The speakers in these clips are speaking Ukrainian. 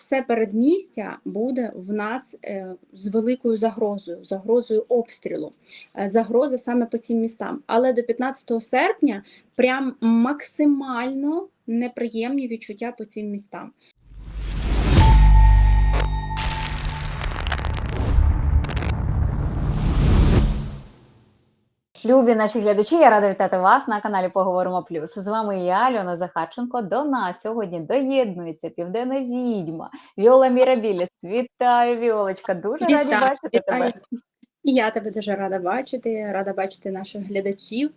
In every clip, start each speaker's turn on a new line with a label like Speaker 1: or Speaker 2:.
Speaker 1: все передмістя буде в нас е, з великою загрозою, загрозою обстрілу, е, загроза саме по цим містам. Але до 15 серпня прям максимально неприємні відчуття по цим містам.
Speaker 2: Любі наші глядачі, я рада вітати вас на каналі Поговоримо Плюс. З вами я, Альона Захарченко. До нас сьогодні доєднується південна відьма Віола Мірабіліс. Вітаю, Віолочка! Дуже раді бачити
Speaker 1: вітаю.
Speaker 2: тебе.
Speaker 1: І я тебе дуже рада бачити, рада бачити наших глядачів.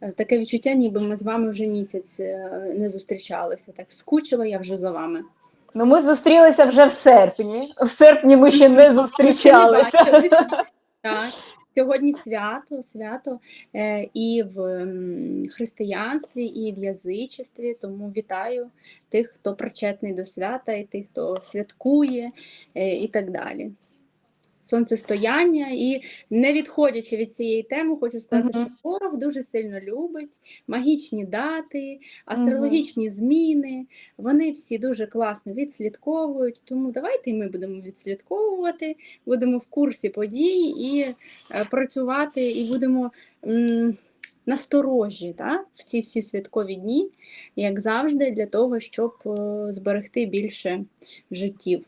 Speaker 1: Е, Таке відчуття, ніби ми з вами вже місяць е, не зустрічалися. Так скучила я вже за вами.
Speaker 2: Ну, ми зустрілися вже в серпні. В серпні ми ще не
Speaker 1: Ми ще не
Speaker 2: зустрічалися.
Speaker 1: Так. Сьогодні свято, свято е, і в християнстві, і в язичестві. Тому вітаю тих, хто причетний до свята, і тих, хто святкує, е, і так далі. Сонцестояння, і не відходячи від цієї теми, хочу сказати,
Speaker 2: Мгм.
Speaker 1: що ворог дуже сильно любить магічні дати, астрологічні зміни. Вони всі дуже класно відслідковують. Тому давайте ми будемо відслідковувати, будемо в курсі подій і е, працювати, і будемо м, насторожі та, в ці всі святкові дні, як завжди, для того, щоб е, зберегти більше життів.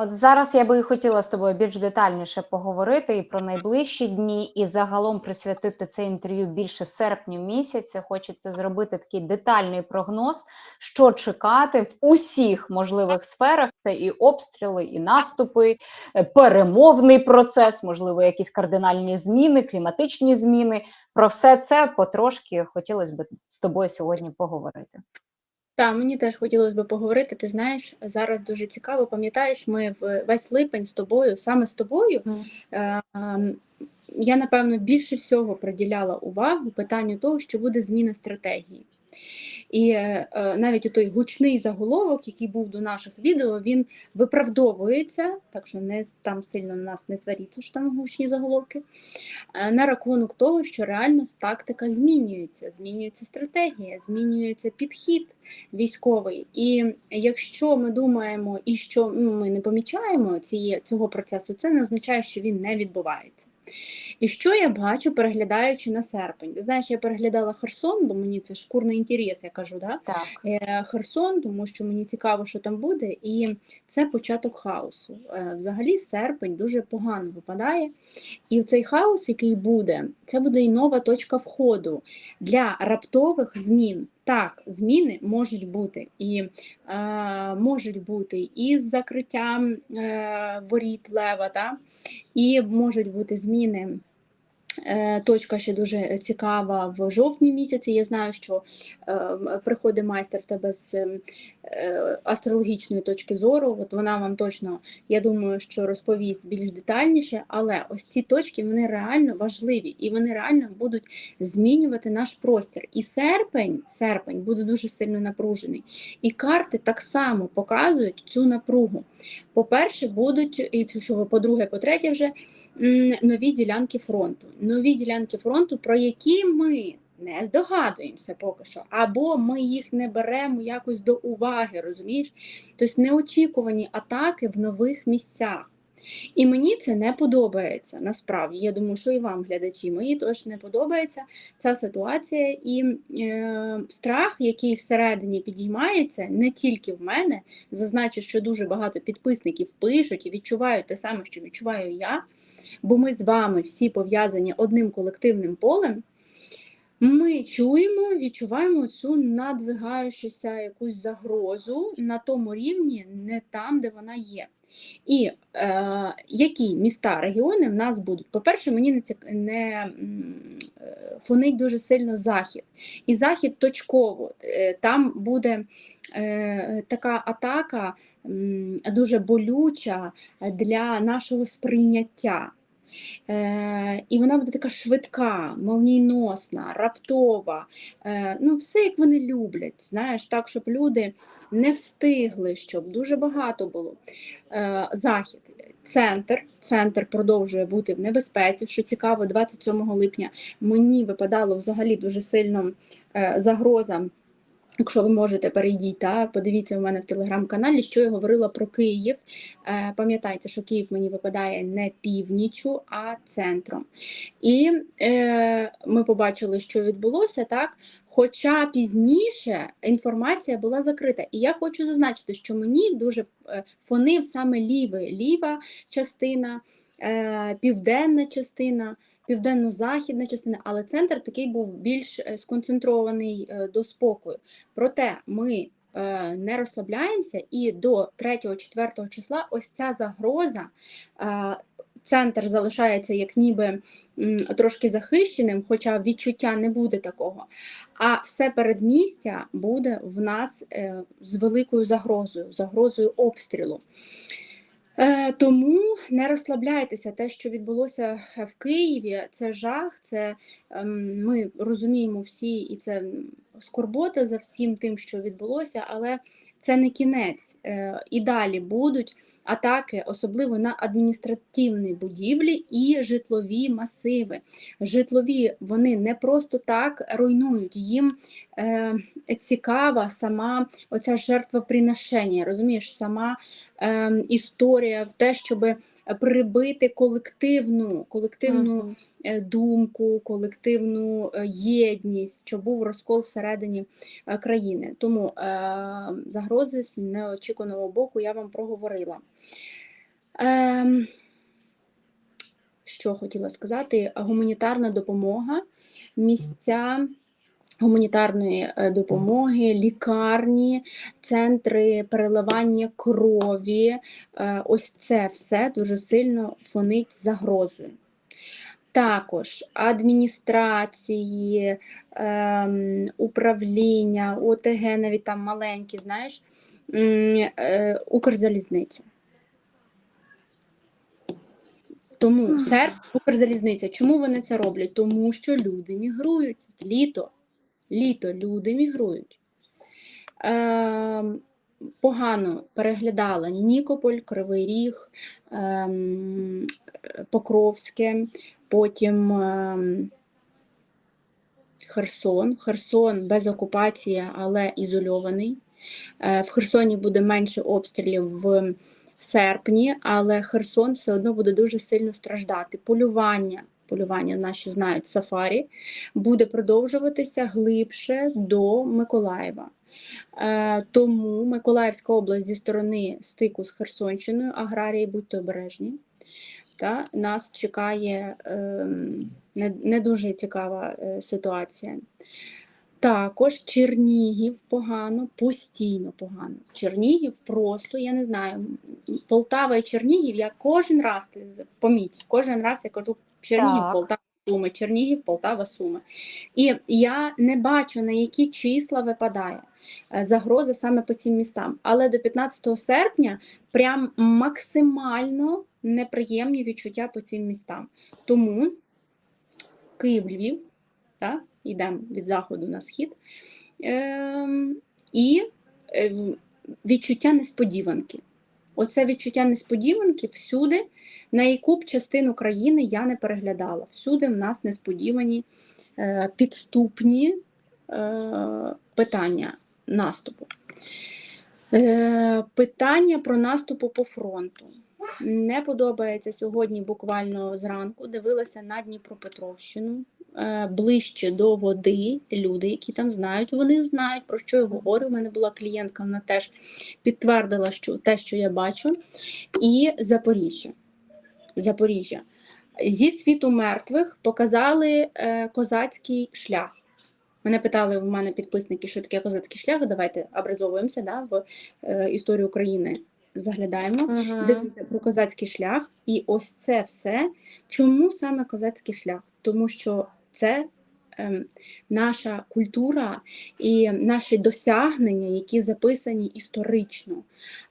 Speaker 2: От зараз я би хотіла з тобою більш детальніше поговорити і про найближчі дні, і загалом присвятити це інтерв'ю більше серпню місяця. Хочеться зробити такий детальний прогноз, що чекати в усіх можливих сферах. Це і обстріли, і наступи, е, перемовний процес, можливо, якісь кардинальні зміни, кліматичні зміни. Про все це потрошки хотілося б з тобою сьогодні поговорити.
Speaker 1: Так, мені теж хотілося б поговорити. Ти знаєш, зараз дуже цікаво. Пам'ятаєш, ми в весь липень з тобою, саме з тобою, е, ем, я напевно більше всього приділяла увагу питанню того, що буде зміна стратегії. І е, е, навіть той гучний заголовок, який був до наших відео, він виправдовується, так що не там сильно на нас не сваріться, що там гучні заголовки, е, на рахунок того, що реально тактика змінюється, змінюється стратегія, змінюється підхід військовий. І якщо ми думаємо і що ну, ми не помічаємо цієї, цього процесу, це не означає, що він не відбувається. І що я бачу, переглядаючи на серпень? Ти знаєш, я переглядала Херсон, бо мені це шкурний інтерес, я кажу, да?
Speaker 2: Так.
Speaker 1: Е, Херсон, тому що мені цікаво, що там буде, і це початок хаосу. Е, Взагалі, серпень дуже погано випадає. І цей хаос, який буде, це буде і нова точка входу для раптових змін. Так, зміни можуть бути і е, можуть бути і з закриттям е, воріт лева, та? І можуть бути зміни. Е, Точка ще дуже цікава в жовтні місяці. Я знаю, що е, приходить майстер в тебе з ем, е, астрологічної точки зору. От вона вам точно, я думаю, що розповість більш детальніше, але ось ці точки вони реально важливі і вони реально будуть змінювати наш простір. І серпень, серпень буде дуже сильно напружений. І карти так само показують цю напругу. По-перше, будуть, і що, по-друге, по-третє, вже нові ділянки фронту. Нові ділянки фронту, про які ми не здогадуємося поки що, або ми їх не беремо якось до уваги, розумієш? Тобто неочікувані атаки в нових місцях. І мені це не подобається насправді. Я думаю, що і вам, глядачі, мені теж не подобається ця ситуація і е, страх, який всередині підіймається, не тільки в мене. Зазначу, що дуже багато підписників пишуть і відчувають те саме, що відчуваю я, бо ми з вами всі пов'язані одним колективним полем. Ми чуємо, відчуваємо цю надвигаючуся якусь загрозу на тому рівні, не там, де вона є. І е, які міста, регіони в нас будуть? По-перше, мені не, цік... не е, фонить дуже сильно захід. І захід точково. Е, Там буде е, така атака м, дуже болюча для нашого сприйняття. Е, і вона буде така швидка, молнійносна, раптова. Е, ну, все як вони люблять, знаєш, так, щоб люди не встигли, щоб дуже багато було. Е, захід, центр, центр продовжує бути в небезпеці. Що цікаво, 27 липня мені випадало взагалі дуже сильно е, загроза Якщо ви можете, перейдіть та подивіться у мене в телеграм-каналі, що я говорила про Київ. Е, Пам'ятайте, що Київ мені випадає не північю, а центром. І е, ми побачили, що відбулося так. Хоча пізніше інформація була закрита. І я хочу зазначити, що мені дуже е, фонив саме лівий, ліва частина, е, південна частина південно-західна частина, але центр такий був більш е, сконцентрований е, до спокою. Проте ми е, не розслабляємося, і до 3-4 числа ось ця загроза. Центр залишається як ніби трошки захищеним, хоча відчуття не буде такого. А все передмістя буде в нас з великою загрозою, загрозою обстрілу. Е, тому не розслабляйтеся. Те, що відбулося в Києві, це жах. Це ем, ми розуміємо всі, і це скорбота за всім тим, що відбулося, але це не кінець. Е, і далі будуть атаки, особливо на адміністративні будівлі і житлові масиви. Житлові вони не просто так руйнують. Їм е, цікава сама оця жертвоприношення, розумієш, сама е, історія в те, щоб прибити колективну, колективну
Speaker 2: Мгм.
Speaker 1: е, думку, колективну е, єдність, щоб був розкол всередині е, країни. Тому е, загрози з неочікуваного боку я вам проговорила. Ем, що хотіла сказати? Гуманітарна допомога, місця гуманітарної е, допомоги, лікарні, центри переливання крові. Е, Ось це все дуже сильно фонить загрозою. Також адміністрації, ем, управління, ОТГ, навіть там маленькі, знаєш, е, Укрзалізниця. Тому серп Укрзалізниця. Чому вони це роблять? Тому що люди мігрують. Літо. Літо люди мігрують. Ем, погано переглядала Нікополь, Кривий Ріг, ем, Покровське, потім ем, Херсон. Херсон без окупації, але ізольований. Е, В Херсоні буде менше обстрілів в серпні, але Херсон все одно буде дуже сильно страждати. Полювання, полювання наші знають, сафарі, буде продовжуватися глибше до Миколаєва. Е, Тому Миколаївська область зі сторони стику з Херсонщиною, аграрії, будьте обережні. Та, нас чекає ем, не, не дуже цікава е, ситуація. Також Чернігів погано, постійно погано. Чернігів просто, я не знаю, Полтава і Чернігів, я кожен раз, поміть, кожен раз я кажу Чернігів,
Speaker 2: Так.
Speaker 1: Полтава, Суми, Чернігів, Полтава, Суми. І я не бачу, на які числа випадає е, загроза саме по цим містам. Але до 15 серпня прям максимально неприємні відчуття по цим містам. Тому Київ, Львів, так, йдемо від заходу на схід. Ем, і е, відчуття несподіванки. Оце відчуття несподіванки всюди, на яку б частину країни я не переглядала. Всюди в нас несподівані е, підступні е, питання наступу. Е, питання про наступу по фронту. Не подобається сьогодні буквально зранку. Дивилася на Дніпропетровщину ближче до води. Люди, які там знають, вони знають, про що я говорю. У мене була клієнтка, вона теж підтвердила, що те, що я бачу. І Запоріжжя. Запоріжжя. Зі світу мертвих показали е, козацький шлях. Мене питали в мене підписники, що таке козацький шлях. Давайте образовуємося да, в е, історію України. Заглядаємо
Speaker 2: Мгм.
Speaker 1: дивимося про козацький шлях, і ось це все. Чому саме козацький шлях? Тому що це ем, наша культура і наші досягнення, які записані історично.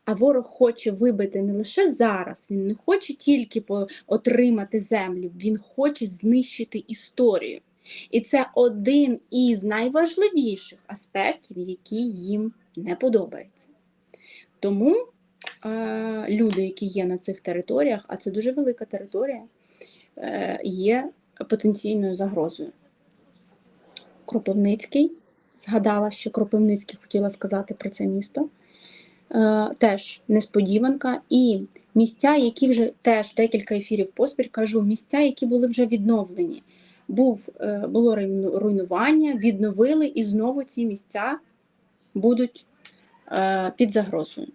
Speaker 1: А ворог хоче вибити не лише зараз, він не хоче тільки отримати землі, він хоче знищити історію. І це один із найважливіших аспектів, які їм не подобаються. Тому е, люди, які є на цих територіях, а це дуже велика територія, е, є потенційною загрозою. Кропивницький згадала ще Кропивницький, хотіла сказати про це місто. Е, теж несподіванка. І місця, які вже теж декілька ефірів поспіль кажу, місця, які були вже відновлені. Був, е, було руйнування, відновили, і знову ці місця будуть е, під загрозою.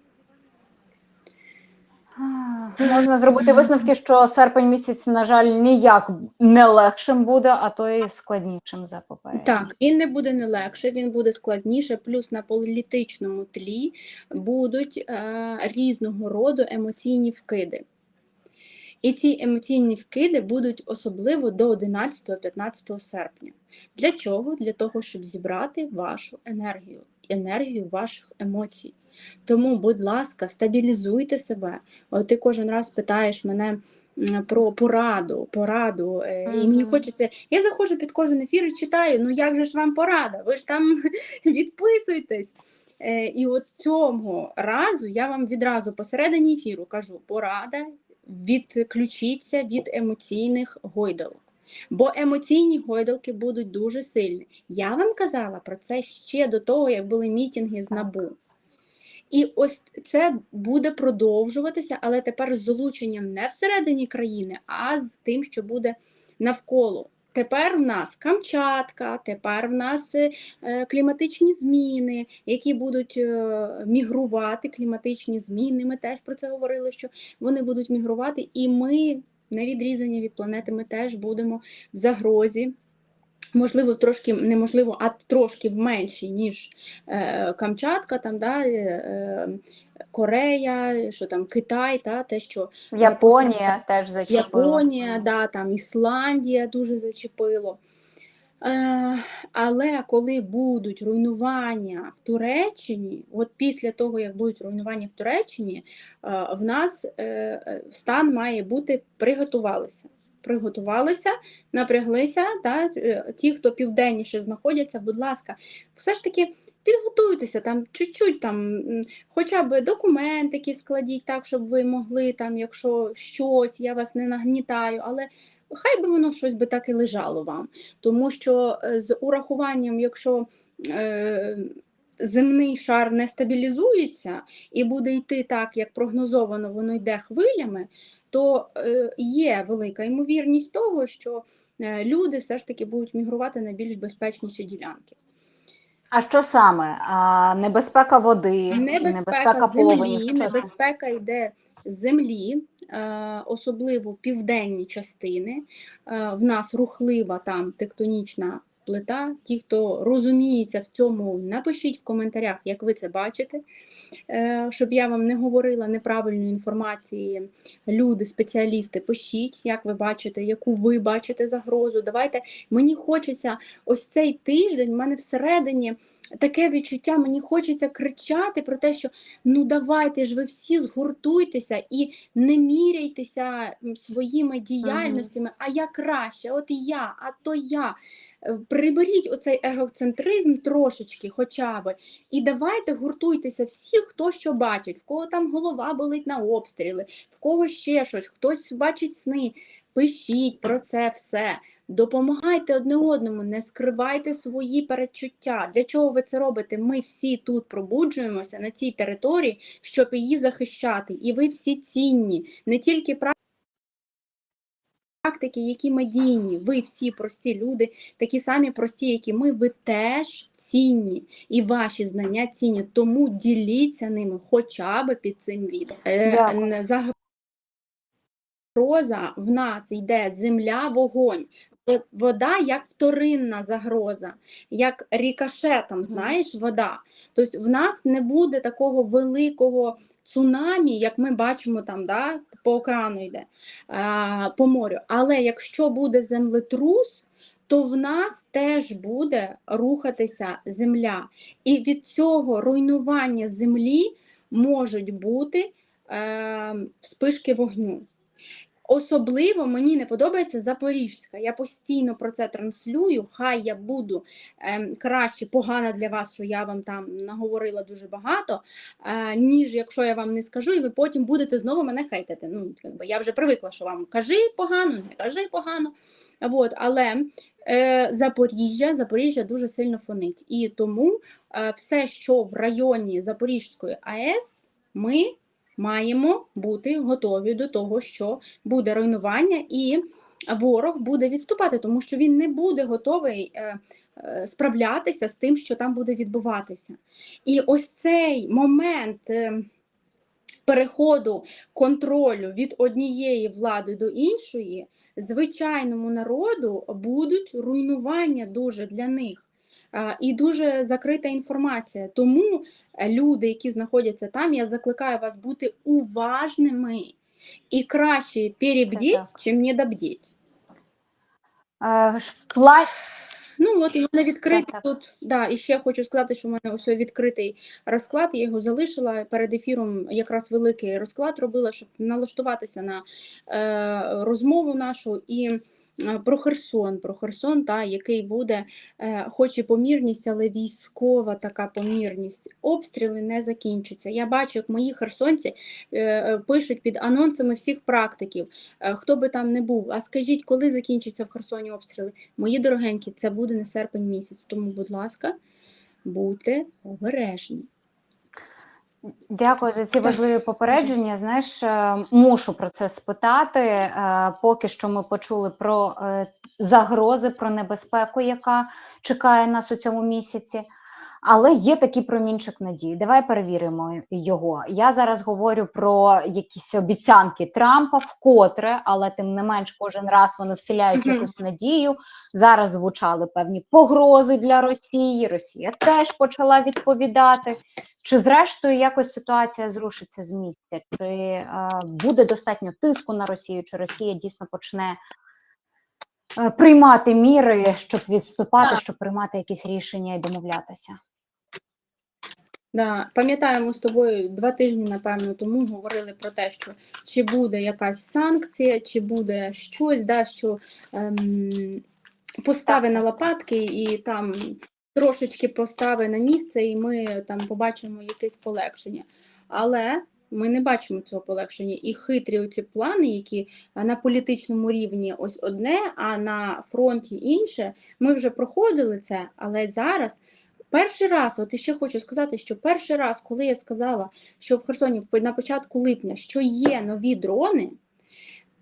Speaker 2: Можна зробити висновки, що серпень місяць, на жаль, ніяк не легшим буде, а то й складнішим за попередній.
Speaker 1: Так, він не буде не легше, він буде складніше. Плюс на політичному тлі будуть е, різного роду емоційні вкиди. І ці емоційні вкиди будуть особливо до 11-15 серпня. Для чого? Для того, щоб зібрати вашу енергію, енергію ваших емоцій. Тому, будь ласка, стабілізуйте себе. От ти кожен раз питаєш мене про пораду, пораду. е, І мені хочеться. Я заходжу під кожен ефір і читаю. Ну як же ж вам порада? Ви ж там відписуйтесь. Е, І от цього разу я вам відразу посередині ефіру кажу: порада, відключіться від емоційних гойдалок. Бо емоційні гойдалки будуть дуже сильні. Я вам казала про це ще до того, як були мітинги з НАБУ. І ось це буде продовжуватися, але тепер з залученням не всередині країни, а з тим, що буде навколо. Тепер в нас Камчатка, тепер в нас е, кліматичні зміни, які будуть е, мігрувати. Кліматичні зміни. Ми теж про це говорили, що вони будуть мігрувати, і ми не відрізані від планети. Ми теж будемо в загрозі. Можливо, трошки неможливо, а трошки менші, ніж е, Камчатка, там, да, е, е, Корея, що там Китай, та, те, що
Speaker 2: Японія теж зачепила.
Speaker 1: Японія, да, там Ісландія дуже зачепило. Але коли будуть руйнування в Туреччині, от після того, як будуть руйнування в Туреччині, в нас е, стан має бути приготувалися. Приготувалися, напряглися. Да, е, ті, хто південніше знаходяться, будь ласка, все ж таки підготуйтеся там чуть-чуть там, хоча б документики складіть так, щоб ви могли там, якщо щось, я вас не нагнітаю, але хай би воно щось би так і лежало вам. Тому що е, з урахуванням, якщо е, земний шар не стабілізується і буде йти так, як прогнозовано, воно йде хвилями, то е, є велика ймовірність того, що е, люди все ж таки будуть мігрувати на більш безпечніші ділянки.
Speaker 2: А що саме? А, небезпека води,
Speaker 1: Небезпека
Speaker 2: повені.
Speaker 1: землі,
Speaker 2: Що
Speaker 1: небезпека йде землі, е, особливо південні частини. Е, В нас рухлива там тектонічна плита. Ті, хто розуміється в цьому, напишіть в коментарях, як ви це бачите, Е, щоб я вам не говорила неправильної інформації. Люди, спеціалісти, пишіть, як ви бачите, яку ви бачите загрозу. Давайте мені хочеться ось цей тиждень, в мене всередині таке відчуття, мені хочеться кричати про те, що ну давайте ж ви всі згуртуйтеся і не міряйтеся своїми діяльностями, а я краще, от я, а то я. Приберіть оцей егоцентризм трошечки, хоча б, і давайте гуртуйтеся всі, хто що бачить, в кого там голова болить на обстріли, в кого ще щось, хтось бачить сни. Пишіть про це все. Допомагайте одне одному, не скривайте свої передчуття. Для чого ви це робите? Ми всі тут пробуджуємося на цій території, щоб її захищати. І ви всі цінні, не тільки практики, які медійні. Ви всі прості люди, такі самі прості, як і ми, ви теж цінні. І ваші знання цінні. Тому діліться ними хоча б під цим відео. Е, Загроза в нас йде земля, вогонь. Во- Вода як вторинна загроза, як рікошетом, знаєш, вода. Тобто в нас не буде такого великого цунамі, як ми бачимо там, да, по океану йде, по морю. Але якщо буде землетрус, то в нас теж буде рухатися земля. І від цього руйнування землі можуть бути е, спишки вогню. Особливо мені не подобається Запорізька. Я постійно про це транслюю. Хай я буду ем, краще, погана для вас, що я вам там наговорила дуже багато, е, ніж якщо я вам не скажу, і ви потім будете знову мене хейтити. Ну, якби я вже привикла, що вам кажи погано, не кажи погано. От, але е, Запоріжжя, Запоріжжя дуже сильно фонить. І тому е, все, що в районі Запорізької АЕС, ми маємо бути готові до того, що буде руйнування, і ворог буде відступати, тому що він не буде готовий е, е, справлятися з тим, що там буде відбуватися. І ось цей момент. е, Переходу контролю від однієї влади до іншої, звичайному народу будуть руйнування дуже для них і дуже закрита інформація. Тому е, люди, які знаходяться там, я закликаю вас бути уважними і краще перебдіть, чим недобдіть.
Speaker 2: Е, ж
Speaker 1: Ну от і в мене відкритий
Speaker 2: Так, так.
Speaker 1: тут. Да, і ще хочу сказати, що в мене ось відкритий розклад. Я його залишила перед ефіром. Якраз великий розклад робила, щоб налаштуватися на е, розмову нашу і. Е, Про Херсон, про Херсон, та, який буде, е, хоч і помірність, але військова така помірність. Обстріли не закінчаться. Я бачу, як мої херсонці е, пишуть під анонсами всіх практиків, хто би там не був. А скажіть, коли закінчаться в Херсоні обстріли? Мої дорогенькі, це буде не серпень місяць. Тому, будь ласка, будьте обережні.
Speaker 2: Дякую за ці важливі попередження. Знаєш, е, мушу про це спитати. Е, Поки що ми почули про е, загрози, про небезпеку, яка чекає нас у цьому місяці. Але є такий промінчик надії. Давай перевіримо його. Я зараз говорю про якісь обіцянки Трампа вкотре, але тим не менш, кожен раз вони вселяють якусь надію. Зараз звучали певні погрози для Росії. Росія теж почала відповідати. Чи зрештою якось ситуація зрушиться з місця? Чи е, буде достатньо тиску на Росію? Чи Росія дійсно почне е, приймати міри, щоб відступати, щоб приймати якісь рішення і домовлятися?
Speaker 1: Да, пам'ятаємо з тобою два тижні, напевно, тому говорили про те, що чи буде якась санкція, чи буде щось, да, що ем, постави на лопатки і там трошечки постави на місце, і ми там побачимо якесь полегшення. Але ми не бачимо цього полегшення. І хитрі оці плани, які на політичному рівні ось одне, а на фронті інше. Ми вже проходили це, але зараз. Перший раз, от ще хочу сказати, що перший раз, коли я сказала, що в Херсоні на початку липня що є нові дрони,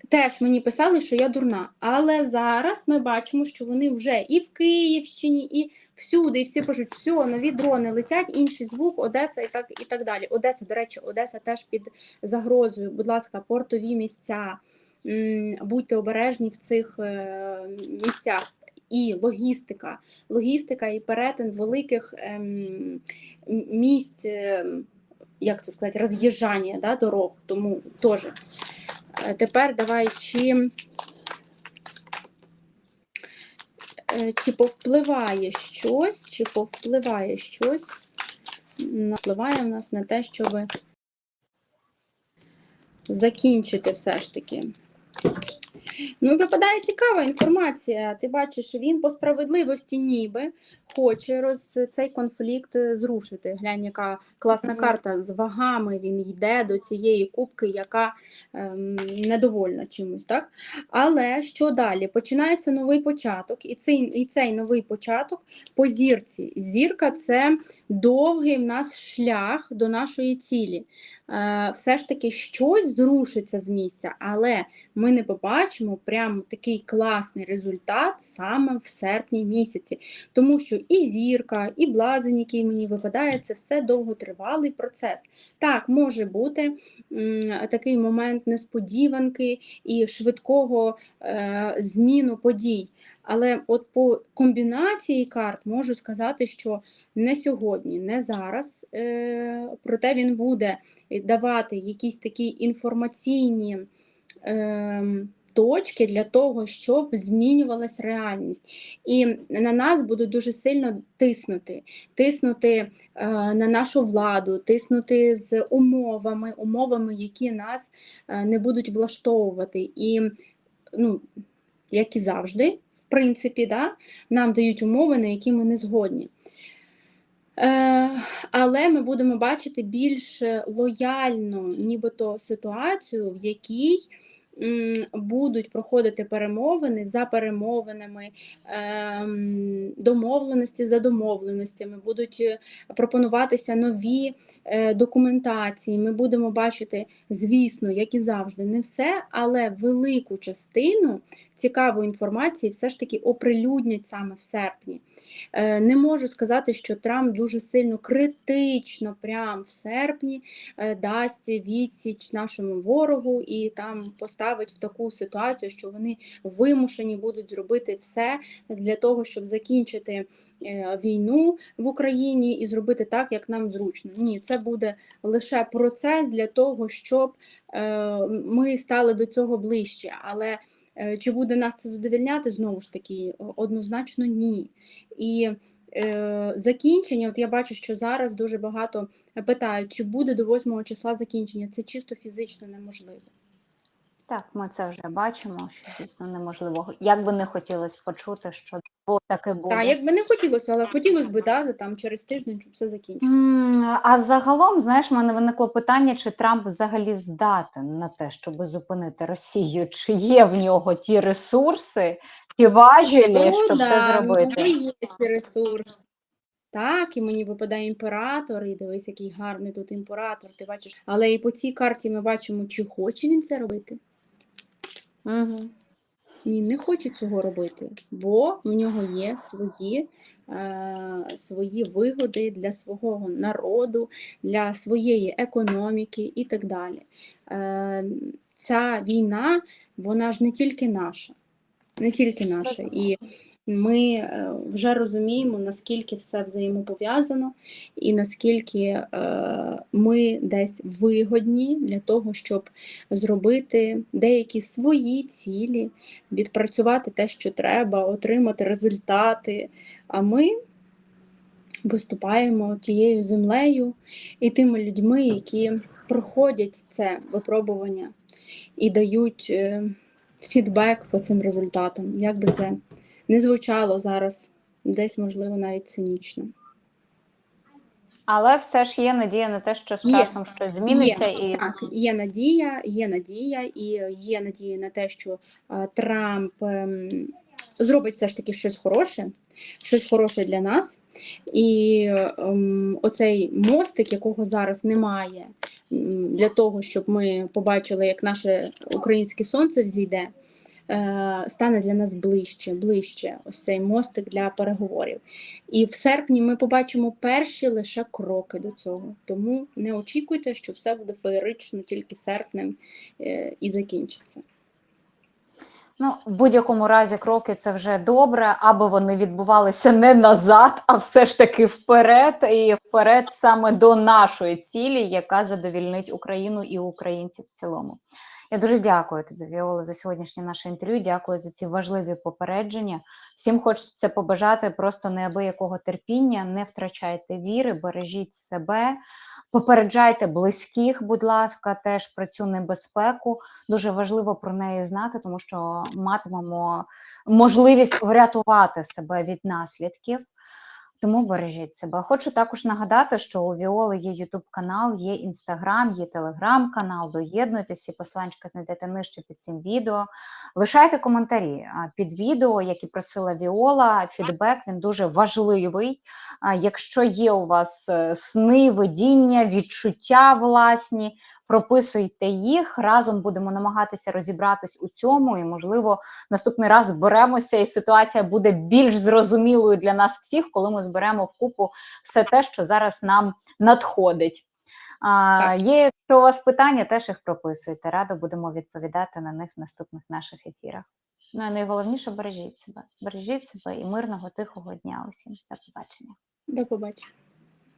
Speaker 1: теж мені писали, що я дурна. Але зараз ми бачимо, що вони вже і в Київщині, і всюди, і всі пишуть, все, нові дрони летять, інший звук, Одеса і так, і так далі. Одеса, до речі, Одеса теж під загрозою. Будь ласка, портові місця. Будьте обережні в цих е, місцях. І логістика, логістика і перетин великих ем, місць, ем, як це сказати, роз'їжджання да, дорог. Тому теж. Е, Тепер давай чи, е, чи повпливає щось, чи повпливає щось, впливає в нас на те, щоб закінчити все ж таки. Ну, випадає цікава інформація. Ти бачиш, що він по справедливості ніби хоче роз цей конфлікт е, зрушити. Глянь, яка класна карта з вагами. Він йде до цієї кубки, яка ем, недовольна чимось, так? Але що далі? Починається новий початок, і цей, і цей новий початок по зірці. Зірка це довгий в нас шлях до нашої цілі. Е, все ж таки щось зрушиться з місця, але ми не побачимо прям такий класний результат саме в серпні місяці. Тому що і зірка, і блазень, який мені випадає, це все довготривалий процес. Так, може бути такий момент несподіванки і швидкого е, зміну подій. Але от по комбінації карт можу сказати, що не сьогодні, не зараз. Е, проте він буде давати якісь такі інформаційні ем, точки для того, щоб змінювалась реальність. І на нас будуть дуже сильно тиснути, тиснути е, на нашу владу, тиснути з умовами, умовами, які нас е, не будуть влаштовувати. І, ну, як і завжди, принципі, да, нам дають умови, на які ми не згодні. Е, але ми будемо бачити більш лояльну, нібито ситуацію, в якій м, будуть проходити перемовини за перемовинами, ем, домовленості за домовленостями, будуть е, пропонуватися нові е, документації. Ми будемо бачити, звісно, як і завжди, не все, але велику частину цікавої інформації все ж таки оприлюднять саме в серпні. Е, Не можу сказати, що Трамп дуже сильно критично, прям в серпні е, дасть відсіч нашому ворогу і там поставить в таку ситуацію, що вони вимушені будуть зробити все для того, щоб закінчити е, війну в Україні і зробити так, як нам зручно. Ні, це буде лише процес для того, щоб ми стали до цього ближче. Але чи буде нас це задовільняти? Знову ж таки, однозначно ні. І е, закінчення, от я бачу, що зараз дуже багато питають, чи буде до 8 числа закінчення. Це чисто фізично неможливо.
Speaker 2: Так, ми це вже бачимо, що дійсно неможливо. Як би не хотілося почути, що таке буде.
Speaker 1: Так, як би не хотілося, але хотілося б да, там через тиждень, щоб все закінчилося.
Speaker 2: А загалом, знаєш, в мене виникло питання, чи Трамп взагалі здатен на те, щоб зупинити Росію, чи є в нього ті ресурси, ті важелі, щоб це
Speaker 1: в нього
Speaker 2: зробити.
Speaker 1: є ці ресурси. Так, і мені випадає імператор, і дивись, який гарний тут імператор, ти бачиш. Але і по цій карті ми бачимо, чи хоче він це робити.
Speaker 2: Угу.
Speaker 1: Він не хоче цього робити, бо в нього є свої, е, свої вигоди для свого народу, для своєї економіки і так далі. Е, ця війна, вона ж не тільки наша, не тільки наша. І ми е, вже розуміємо, наскільки все взаємопов'язано, і наскільки е, ми десь вигодні для того, щоб зробити деякі свої цілі, відпрацювати те, що треба, отримати результати. А ми виступаємо тією землею і тими людьми, які проходять це випробування і дають е, фідбек по цим результатам. Як би це не звучало зараз, десь, можливо, навіть цинічно.
Speaker 2: Але все ж є надія на те, що з
Speaker 1: Є.
Speaker 2: часом щось зміниться
Speaker 1: Є,
Speaker 2: і
Speaker 1: так, є надія, є надія, і є надія на те, що е, Трамп ем, зробить все ж таки щось хороше, щось хороше для нас. І ем, оцей мостик, якого зараз немає, для того, щоб ми побачили, як наше українське сонце взійде, стане для нас ближче, ближче ось цей мостик для переговорів. І в серпні ми побачимо перші лише кроки до цього. Тому не очікуйте, що все буде феєрично тільки серпнем е, і закінчиться.
Speaker 2: Ну, в будь-якому разі кроки це вже добре, аби вони відбувалися не назад, а все ж таки вперед, і вперед саме до нашої цілі, яка задовільнить Україну і українців в цілому. Я дуже дякую тобі, Віола, за сьогоднішнє наше інтерв'ю. Дякую за ці важливі попередження. Всім хочеться побажати просто неабиякого терпіння, не втрачайте віри, бережіть себе, попереджайте близьких, будь ласка, теж про цю небезпеку. Дуже важливо про неї знати, тому що матимемо можливість врятувати себе від наслідків. Тому бережіть себе. Хочу також нагадати, що у Віоли є Ютуб канал, є Інстаграм, є Телеграм-канал. Доєднуйтесь, і посланчика знайдете нижче під цим відео. Лишайте коментарі під відео, як і просила Віола. Фідбек він дуже важливий. Якщо є у вас е, сни, видіння, відчуття власні, прописуйте їх. Разом будемо намагатися розібратись у цьому, і можливо наступний раз зберемося, і ситуація буде більш зрозумілою для нас всіх, коли ми зберемо вкупу все те, що зараз нам надходить. А, є, якщо у вас питання, теж їх прописуйте. Радо будемо відповідати на них в наступних наших ефірах. Ну і найголовніше бережіть себе. Бережіть себе і мирного, тихого дня усім. До побачення.
Speaker 1: До побачення.